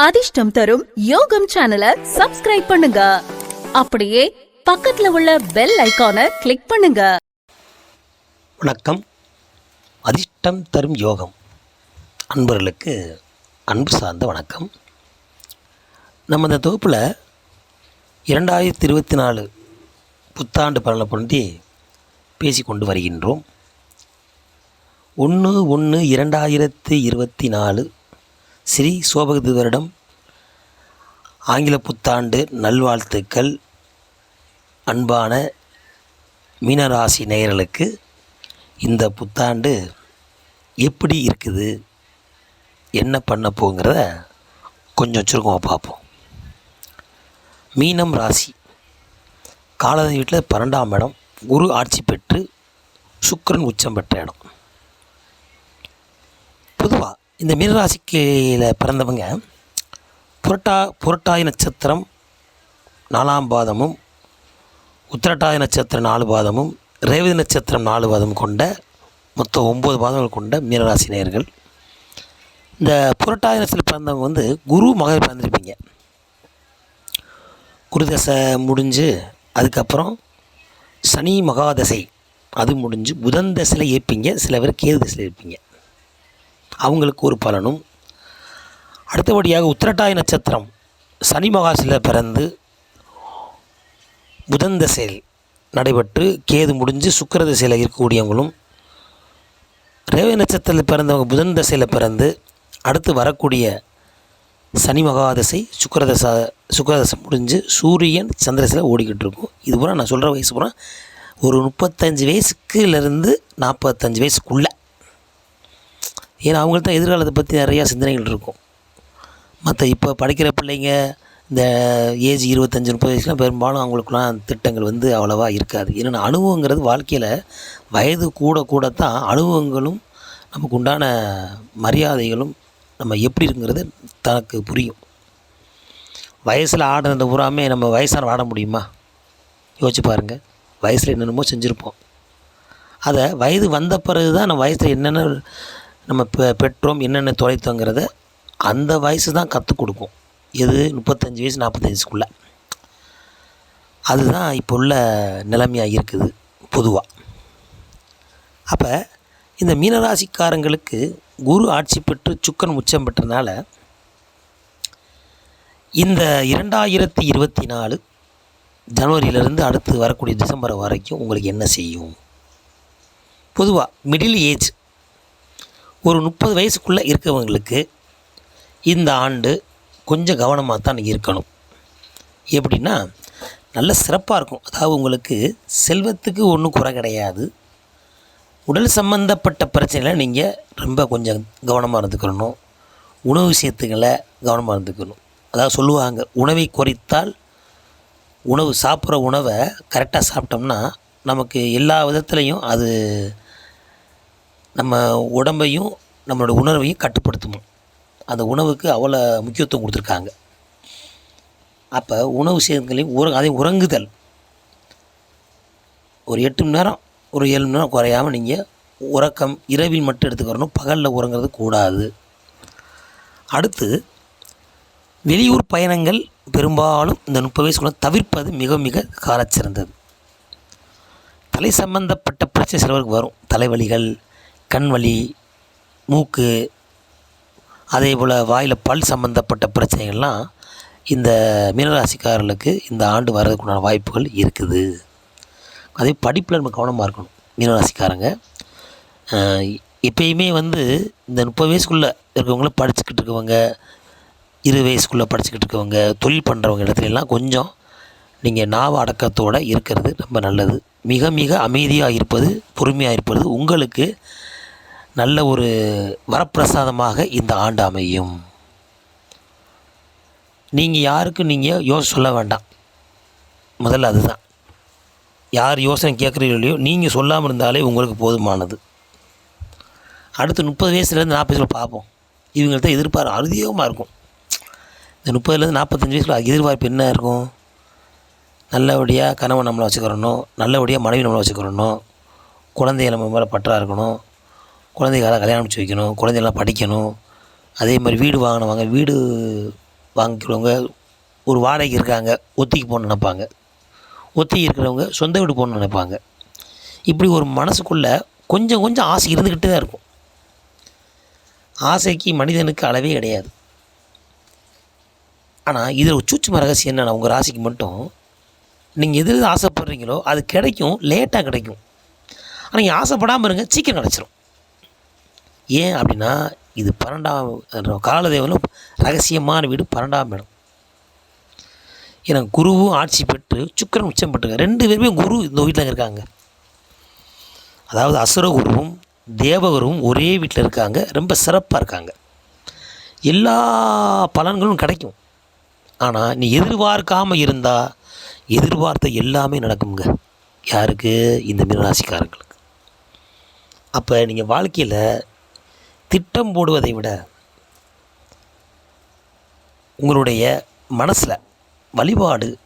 அதிர்ஷ்டம் தரும் யோகம் சேனலை சப்ஸ்கிரைப் பண்ணுங்க. அப்படியே பக்கத்துல உள்ள பெல் ஐக்கானை கிளிக் பண்ணுங்க. வணக்கம். அதிர்ஷ்டம் தரும் யோகம். அன்பர்களுக்கு அன்பு சார்ந்த வணக்கம். நம்ம இந்த தொகுப்பில் இரண்டாயிரத்தி இருபத்தி நாலு புத்தாண்டு பலனை பற்றி பேசி கொண்டு வருகின்றோம். ஒன்று ஒன்று இரண்டாயிரத்தி இருபத்தி நாலு ஸ்ரீ சோபகதேவரிடம் வருடம் ஆங்கில புத்தாண்டு நல்வாழ்த்துக்கள் அன்பான மீனராசி நேயர்களுக்கு. இந்த புத்தாண்டு எப்படி இருக்குது என்ன பண்ண போங்கிறத கொஞ்சம் சுருக்கமாக பார்ப்போம். மீனம் ராசி. காலத வீட்டில் பன்னெண்டாம் இடம் குரு ஆட்சி பெற்று சுக்கிரன் உச்சம் பெற்ற இடம். பொதுவாக இந்த மீனராசிக்கையில் பிறந்தவங்க புரட்டா புரட்டாய நட்சத்திரம் நாலாம் பாதமும் உத்திரட்டாய நட்சத்திரம் நாலு பாதமும் ரேவதி நட்சத்திரம் நாலு பாதம் கொண்ட மொத்தம் ஒம்பது பாதங்கள் கொண்ட மீனராசி நேர்கள் இந்த புரட்டாய நட்சத்திரம் பிறந்தவங்க வந்து குரு மகர் பிறந்திருப்பீங்க. குருதசை முடிஞ்சு அதுக்கப்புறம் சனி மகாதசை அது முடிஞ்சு புதன் தசையில் ஏற்பீங்க சில பேர் கேது தசையில் இருப்பீங்க அவங்களுக்கு ஒரு பலனும். அடுத்தபடியாக உத்திரட்டாதி நட்சத்திரம். சனி மகாசில பிறந்து புதன் தசையில் நடைபெற்று கேது முடிஞ்சு சுக்கர திசையில் இருக்கக்கூடியவங்களும் ரேவை நட்சத்திரத்தில் பிறந்தவங்க புதன் தசையில் பிறந்து அடுத்து வரக்கூடிய சனி மகாதசை சுக்கரதசை சுக்கரதசை முடிஞ்சு சூரியன் சந்திரசில் ஓடிக்கிட்டு இருக்கும். இது பூரா நான் சொல்கிற வயசு பூரா ஒரு முப்பத்தஞ்சு வயசுக்குலேருந்து நாற்பத்தஞ்சு வயசுக்குள்ளே. ஏன்னா அவங்களுக்கு தான் எதிர்காலத்தை பற்றி நிறையா சிந்தனைகள் இருக்கும். மற்ற இப்போ படிக்கிற பிள்ளைங்க இந்த ஏஜ் இருபத்தஞ்சி முப்பது வயசுலாம் பெரும்பாலும் அவங்களுக்குலாம் திட்டங்கள் வந்து அவ்வளோவா இருக்காது. ஏன்னா அனுபவங்கிறது வாழ்க்கையில் வயது கூட கூடத்தான் அனுபவங்களும் நமக்கு உண்டான மரியாதைகளும் நம்ம எப்படி இருக்குங்கிறது தனக்கு புரியும். வயசில் ஆடுறது பூராமே நம்ம வயசான ஆட முடியுமா? யோசிச்சு பாருங்கள் வயசில் என்னென்னமோ செஞ்சுருப்போம். அதை வயது வந்த பிறகு தான் நம்ம வயசில் என்னென்ன நம்ம பெ பெற்றோம் என்னென்ன தொலைத்தோங்கிறத அந்த வயசு தான் கற்றுக் கொடுக்கும். எது? முப்பத்தஞ்சு வயசு நாற்பத்தஞ்சுக்குள்ளே அதுதான் இப்போ உள்ள நிலைமையாக இருக்குது பொதுவாக அப்போ இந்த மீனராசிக்காரங்களுக்கு குரு ஆட்சி பெற்று சுக்கன் உச்சம் பெற்றனால இந்த இரண்டாயிரத்தி இருபத்தி நாலு ஜனவரியிலேருந்து அடுத்து வரக்கூடிய டிசம்பர் வரைக்கும் உங்களுக்கு என்ன செய்யும்? பொதுவாக மிடில் ஏஜ் ஒரு முப்பது வயசுக்குள்ளே இருக்கவங்களுக்கு இந்த ஆண்டு கொஞ்சம் கவனமாக தான் நீங்கள் இருக்கணும். எப்படின்னா நல்ல சிறப்பாக இருக்கும். அதாவது உங்களுக்கு செல்வத்துக்கு ஒன்றும் குறை கிடையாது. உடல் சம்பந்தப்பட்ட பிரச்சனைகளை நீங்கள் ரொம்ப கொஞ்சம் கவனமாக இருந்துக்கணும். உணவு விஷயத்துங்களை கவனமாக இருந்துக்கணும். அதாவது சொல்லுவாங்க உணவை குறைத்தால் உணவு சாப்பிட்ற உணவை கரெக்டாக சாப்பிட்டோம்னா நமக்கு எல்லா விதத்துலேயும் அது நம்ம உடம்பையும் நம்மளோட உணர்வையும் கட்டுப்படுத்தணும் அந்த உணவுக்கு அவ்வளோ முக்கியத்துவம் கொடுத்துருக்காங்க. அப்போ உணவு விஷயங்களையும் உற அதே உறங்குதல். ஒரு எட்டு மணி நேரம் ஒரு ஏழு மணி நேரம் குறையாமல் நீங்கள் உறக்கம் இரவில் மட்டும் எடுத்துக்கிறணும் பகலில் உறங்குறது கூடாது. அடுத்து வெளியூர் பயணங்கள் பெரும்பாலும் இந்த முப்பது வயசுக்குள்ள தவிர்ப்பது மிக மிக காலச்சிறந்தது தலை சம்பந்தப்பட்ட பிரச்சனை சிலவருக்கு வரும். தலைவலிகள் கண் வலி மூக்கு அதே போல் வாயில் பல் சம்பந்தப்பட்ட பிரச்சனைகள்லாம் இந்த மீனராசிக்காரர்களுக்கு இந்த ஆண்டு வர்றதுக்குண்டான வாய்ப்புகள் இருக்குது. அதே படிப்பில் நம்ம கவனமாக இருக்கணும் மீனராசிக்காரங்க. இப்போயுமே எப்பயுமே வந்து இந்த முப்பது வயசுக்குள்ளே இருக்கவங்கள படிச்சுக்கிட்டு இருக்கவங்க இரு வயசுக்குள்ளே படிச்சுக்கிட்டு இருக்கவங்க தொழில் பண்ணுறவங்க இடத்துலலாம் கொஞ்சம் நீங்கள் நாவ அடக்கத்தோடு இருக்கிறது ரொம்ப நல்லது. மிக மிக அமைதியாக இருப்பது பொறுமையாக இருப்பது உங்களுக்கு நல்ல ஒரு வரப்பிரசாதமாக இந்த ஆண்டு அமையும். நீங்கள் யாருக்கும் நீங்கள் யோசனை சொல்ல வேண்டாம். முதல்ல அதுதான். யார் யோசனை கேட்குறீங்களோ நீங்கள் சொல்லாமல் இருந்தாலே உங்களுக்கு போதுமானது. அடுத்து முப்பது வயசுலேருந்து நாற்பது வயசில் பார்ப்போம். இவங்கள்ட்ட எதிர்பார்ப்பு அதிகமாக இருக்கும். இந்த முப்பதுலேருந்து நாற்பத்தஞ்சு வயசில் எதிர்பார்ப்பு என்ன இருக்கும்? நல்லபடியாக கணவன் நம்மளை வச்சுக்கிறணும் நல்லபடியாக மனைவி நம்மளை வச்சுக்கிறணும் குழந்தைய நம்ம மேலே பற்றா இருக்கணும். குழந்தைகளை கல்யாணம் முடிச்சு வைக்கணும் குழந்தைகள்லாம் படிக்கணும். அதே மாதிரி வீடு வாங்கினவங்க வீடு வாங்கிக்கிறவங்க ஒரு வாடகைக்கு இருக்காங்க ஒத்திக்கு போகணும்னு நினைப்பாங்க. ஒத்திக்கு இருக்கிறவங்க சொந்த வீடு போகணும்னு நினைப்பாங்க. இப்படி ஒரு மனசுக்குள்ளே கொஞ்சம் கொஞ்சம் ஆசை இருந்துக்கிட்டு தான் இருக்கும். ஆசைக்கு மனிதனுக்கு அளவே கிடையாது. ஆனால் இதில் ஒரு சூட்சும ரகசியம் என்னென்னா உங்கள் ராசிக்கு மட்டும் நீங்கள் எது எது ஆசைப்படுறீங்களோ அது கிடைக்கும் லேட்டாக கிடைக்கும். ஆனால் நீங்கள் ஆசைப்படாமல் இருங்க சீக்கிரம் கிடச்சிரும். ஏன் அப்படின்னா இது பன்னெண்டாம் காலதேவனும் ரகசியமான வீடு பன்னெண்டாம் இடம். ஏன்னா குருவும் ஆட்சி பெற்று சுக்கிரன் உச்சம் பெற்றுங்க ரெண்டு பேருமே குரு இந்த வீட்டில் இருக்காங்க. அதாவது அசுரகுருவும் தேவகுருவும் ஒரே வீட்டில் இருக்காங்க. ரொம்ப சிறப்பாக இருக்காங்க. எல்லா பலன்களும் கிடைக்கும். ஆனால் நீ எதிர்பார்க்காமல் இருந்தால் எதிர்பார்த்த எல்லாமே நடக்குங்க யாருக்கு? இந்த மீனராசிக்காரங்களுக்கு. அப்போ நீங்கள் வாழ்க்கையில் திட்டம் போடுவதை விட உங்களுடைய மனசில் வழிபாடு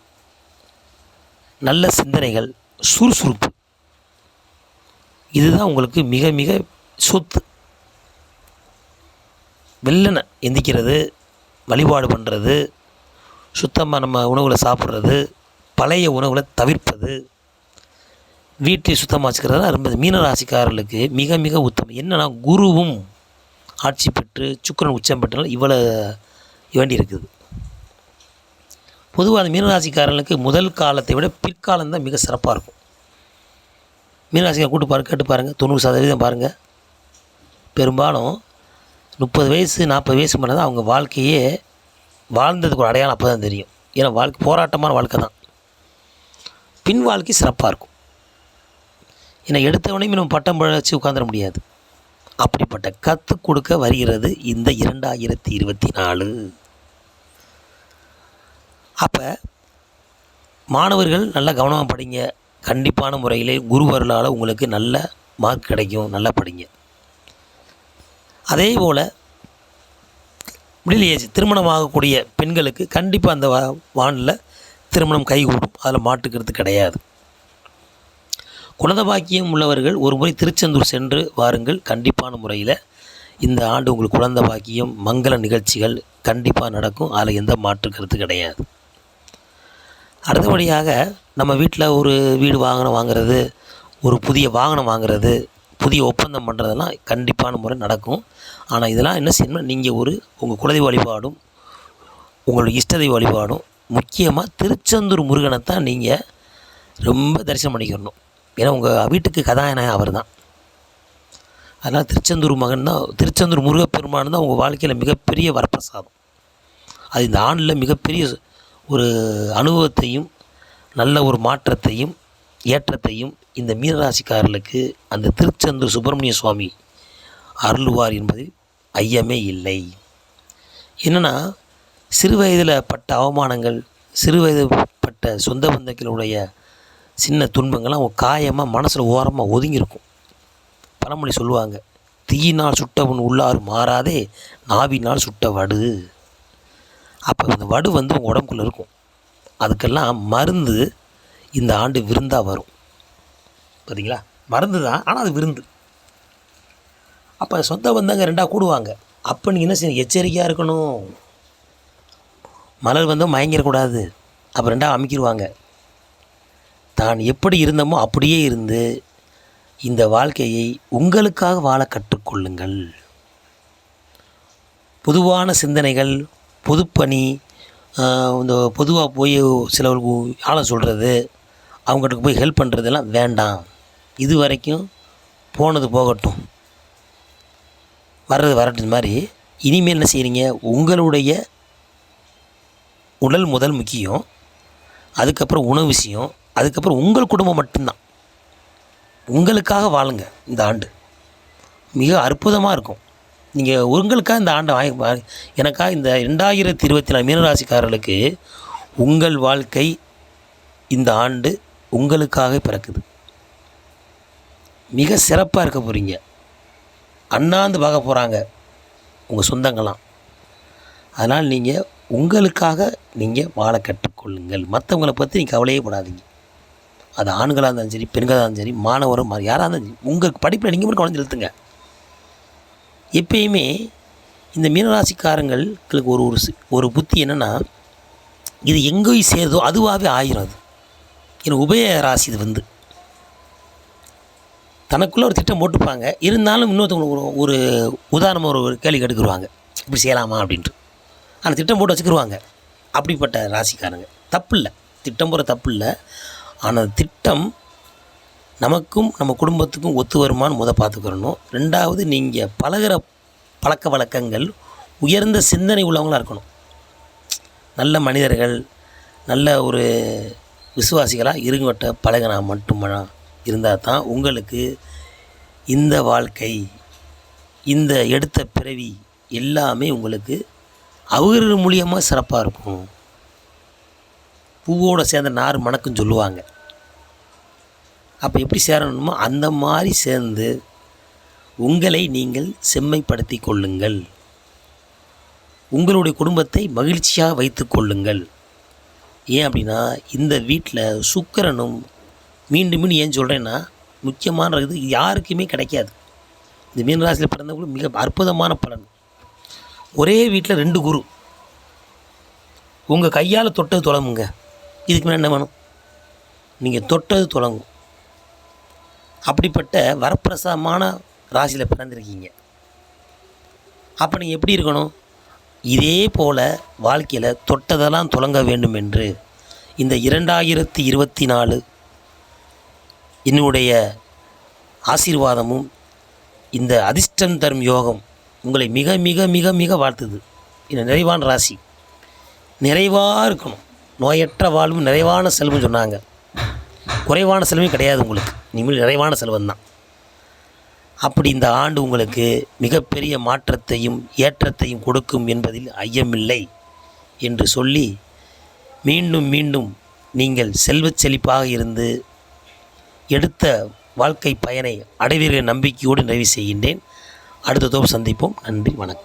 நல்ல சிந்தனைகள் சுறுசுறுப்பு. இதுதான் உங்களுக்கு மிக மிக சொத்து. வெள்ளனை எந்திக்கிறது வழிபாடு பண்ணுறது சுத்தமாக நம்ம உணவுகளை சாப்பிட்றது பழைய உணவுகளை தவிர்ப்பது வீட்டை சுத்தமாக வச்சுக்கிறதுலாம் ரொம்ப. மீனராசிக்காரர்களுக்கு மிக மிக உத்தமம். என்னென்னா குருவும் ஆட்சி பெற்று சுக்கிரன் உச்சம் பெற்றால் இவ்வளோ வேண்டி இருக்குது பொதுவாக அந்த மீனராசிக்காரர்களுக்கு முதல் காலத்தை விட பிற்காலம் தான் மிக சிறப்பாக இருக்கும். மீனராசிக்கார கூட்டு பாருங்க கேட்டு பாருங்கள் தொண்ணூறு சதவீதம் பாருங்கள் பெரும்பாலும் முப்பது வயசு நாற்பது வயசு மேலே தான் அவங்க வாழ்க்கையே வாழ்ந்ததுக்கு ஒரு அடையாளம் அப்போ தான் தெரியும். ஏன்னா வாழ்க்கை போராட்டமான வாழ்க்கை தான். பின் வாழ்க்கை சிறப்பாக இருக்கும். ஏன்னா எடுத்தவனையும் நம்ம பட்டம் பழச்சு உட்காந்துட முடியாது. அப்படிப்பட்ட கற்றுக் கொடுக்க வருகிறது இந்த இரண்டாயிரத்தி இருபத்தி நாலு அப்போ மாணவர்கள் நல்லா கவனமாக படிங்க. கண்டிப்பான முறையிலே குருவர்களால் உங்களுக்கு நல்ல மார்க் கிடைக்கும். நல்லா படிங்க. அதே போல் மிடில் ஏஜ் திருமணம் ஆகக்கூடிய பெண்களுக்கு கண்டிப்பாக அந்த வானில் திருமணம் கைகூடும். அதில் மாட்டுக்கிறது கிடையாது. குழந்தை பாக்கியம் உள்ளவர்கள் ஒரு முறை திருச்செந்தூர் சென்று வாருங்கள் கண்டிப்பான முறையில். இந்த ஆண்டு உங்களுக்கு குழந்த பாக்கியம் மங்கள நிகழ்ச்சிகள் கண்டிப்பாக நடக்கும். அதில் எந்த மாற்று கருத்து கிடையாது. அடுத்தபடியாக நம்ம வீட்டில் ஒரு வீடு வாகனம் வாங்குறது ஒரு புதிய வாகனம் வாங்குறது புதிய ஒப்பந்தம் பண்ணுறதெல்லாம் கண்டிப்பான முறை நடக்கும். ஆனால் இதெல்லாம் என்ன செய்யணும்னா நீங்கள் ஒரு உங்கள் குலதெய்வ வழிபாடும் உங்களுடைய இஷ்டதெய்வ வழிபாடும் முக்கியமாக திருச்செந்தூர் முருகனை தான் நீங்கள் ரொம்ப தரிசனம் பண்ணிக்கிறணும் ஏன்னா உங்கள் வீட்டுக்கு கதாநாயகன் அவர் தான் அதனால் திருச்செந்தூர் மகன் தான் திருச்செந்தூர் முருகப்பெருமான் தான் உங்கள் வாழ்க்கையில் மிகப்பெரிய வரப்பிரசாதம். அது இந்த ஆண்டில் மிகப்பெரிய ஒரு அனுபவத்தையும் நல்ல ஒரு மாற்றத்தையும் ஏற்றத்தையும் இந்த மீனராசிக்காரர்களுக்கு அந்த திருச்செந்தூர் சுப்பிரமணிய சுவாமி அருள்வார் என்பதில் ஐயமே இல்லை. என்னென்னா சிறு வயதில் பட்ட அவமானங்கள் சிறு வயது பட்ட சொந்த பந்தங்களுடைய சின்ன துன்பங்கள்லாம் அவங்க காயமாக மனசில் ஓரமாக ஒதுங்கியிருக்கும். பழமொழி சொல்லுவாங்க தீயினால் சுட்டவன் உள்ளாறு மாறாதே நாவினால் சுட்ட வடு. அப்போ அந்த வடு வந்து உங்கள் உடம்புக்குள்ளே இருக்கும். அதுக்கெல்லாம் மருந்து இந்த ஆண்டு விருந்தாக வரும். பார்த்தீங்களா மருந்து தான் ஆனால் அது விருந்து. அப்போ சொந்த வந்தவங்க ரெண்டாக கூடுவாங்க. அப்போ நீங்கள் என்ன செய்யணும்? எச்சரிக்கையாக இருக்கணும். மலர் வந்து மயங்கிடக்கூடாது. அப்போ ரெண்டாக அமைக்கிடுவாங்க தான் எப்படி இருந்தோமோ அப்படியே இருந்து இந்த வாழ்க்கையை உங்களுக்காக வாழ கற்றுக்கொள்ளுங்கள். பொதுவான சிந்தனைகள் பொதுப்பணி இந்த பொதுவாக போய் சிலவர்களுக்கு ஆளை சொல்கிறது அவங்ககிட்ட போய் ஹெல்ப் பண்ணுறதெல்லாம் வேண்டாம். இது வரைக்கும் போனது போகட்டும். வர்றது வரட்டும் மாதிரி. இனிமேல் என்ன செய்கிறீங்க உங்களுடைய உடல் முதல் முக்கியம். அதுக்கப்புறம் உணவு விஷயம். அதுக்கப்புறம் உங்கள் குடும்பம் மட்டும்தான். உங்களுக்காக வாழுங்க இந்த ஆண்டு. மிக அற்புதமாக இருக்கும். நீங்கள் உங்களுக்காக இந்த ஆண்டை வாங்கி வா- எனக்காக இந்த ரெண்டாயிரத்தி இருபத்தி நாலு மீனராசிக்காரர்களுக்கு உங்கள் வாழ்க்கை இந்த ஆண்டு உங்களுக்காக பிறக்குது. மிக சிறப்பாக இருக்க போகிறீங்க அண்ணாந்து பார்க்க போகிறாங்க உங்கள் சொந்தங்களாம் அதனால் நீங்கள் உங்களுக்காக நீங்கள் வாழ கற்றுக்கொள்ளுங்கள். மற்றவங்களை பற்றி நீங்கள் கவலையே படாதீங்க. அது ஆண்களாக இருந்தாலும் சரி பெண்களாக இருந்தாலும் சரி மாணவரும் மாதிரி யாராக இருந்தாலும் சரி உங்கள் படிப்பில் நீங்கள் மட்டும் கவனம் செலுத்துங்க. எப்பயுமே இந்த மீனராசிக்காரங்களுக்கு ஒரு ஒரு ஒரு புத்தி என்னென்னா இது எங்கே சேருதோ அதுவாகவே ஆயிரும் அது. ஏன்னா உபய ராசி இது வந்து. தனக்குள்ளே ஒரு திட்டம் போட்டுப்பாங்க. இருந்தாலும் இன்னொருத்தவங்க ஒரு ஒரு ஒரு கேள்வி கெடுக்குருவாங்க இப்படி செய்யலாமா அப்படின்ட்டு. ஆனால் திட்டம் போட்டு வச்சுக்கிருவாங்க. அப்படிப்பட்ட ராசிக்காரங்க. தப்பு இல்லை. திட்டம் போகிற தப்பு இல்லை. ஆனால் திட்டம் நமக்கும் நம்ம குடும்பத்துக்கும் ஒத்து வருமான்னு முத பார்த்துக்கிறணும் ரெண்டாவது நீங்கள் பழகுற பழக்க வழக்கங்கள் உயர்ந்த சிந்தனை உள்ளவங்களாக இருக்கணும். நல்ல மனிதர்கள் நல்ல ஒரு விசுவாசிகளாக இருங்கட்ட பழகினா மட்டும் இருந்தால் தான் உங்களுக்கு இந்த வாழ்க்கை இந்த எடுத்த பிறவி எல்லாமே உங்களுக்கு அவர்கள் மூலியமாக சிறப்பாக இருக்கும். பூவோடு சேர்ந்த நார் மணக்குன்னு சொல்லுவாங்க. அப்போ எப்படி சேரணுமோ அந்த மாதிரி சேர்ந்து உங்களை நீங்கள் செம்மைப்படுத்தி கொள்ளுங்கள். உங்களுடைய குடும்பத்தை மகிழ்ச்சியாக வைத்து கொள்ளுங்கள். ஏன் அப்படின்னா இந்த வீட்டில் சுக்கரனும் மீண்டும் மீண்டும் ஏன் சொல்கிறேன்னா முக்கியமான இது யாருக்குமே கிடைக்காது. இந்த மீனராசியில் பிறந்தவங்களும் மிக அற்புதமான பலன். ஒரே வீட்டில் ரெண்டு குரு. உங்கள் கையால் தொட்டது தொடங்குங்க இதுக்கு மேலே என்ன வேணும்? நீங்கள் தொட்டது தொடங்கும். அப்படிப்பட்ட வரப்பிரசாதமான ராசியில் பிறந்திருக்கீங்க. அப்போ நீங்கள் எப்படி இருக்கணும்? இதே போல் வாழ்க்கையில் தொட்டதெல்லாம் தொடங்க வேண்டும் என்று இந்த இரண்டாயிரத்தி இருபத்தி நாலு என்னுடைய ஆசீர்வாதமும் இந்த அதிர்ஷ்டம் தரும் யோகம் உங்களை மிக மிக மிக மிக வாழ்த்துது. இந்த நிறைவான ராசி. நிறைவாக இருக்கணும். நோயற்ற வாழ்வு நிறைவான செல்வம் சொன்னாங்க. குறைவான செல்வம் கிடையாது உங்களுக்கு. இனிமேல் நிறைவான செல்வம் தான் அப்படி இந்த ஆண்டு உங்களுக்கு மிகப்பெரிய மாற்றத்தையும் ஏற்றத்தையும் கொடுக்கும் என்பதில் ஐயமில்லை என்று சொல்லி மீண்டும் மீண்டும் நீங்கள் செல்வச் செழிப்பாக இருந்து எடுத்த வாழ்க்கை பயனை அடைவீர்கள் நம்பிக்கையோடு நிறைவு செய்கின்றேன். அடுத்த தோப்பு சந்திப்போம். நன்றி வணக்கம்.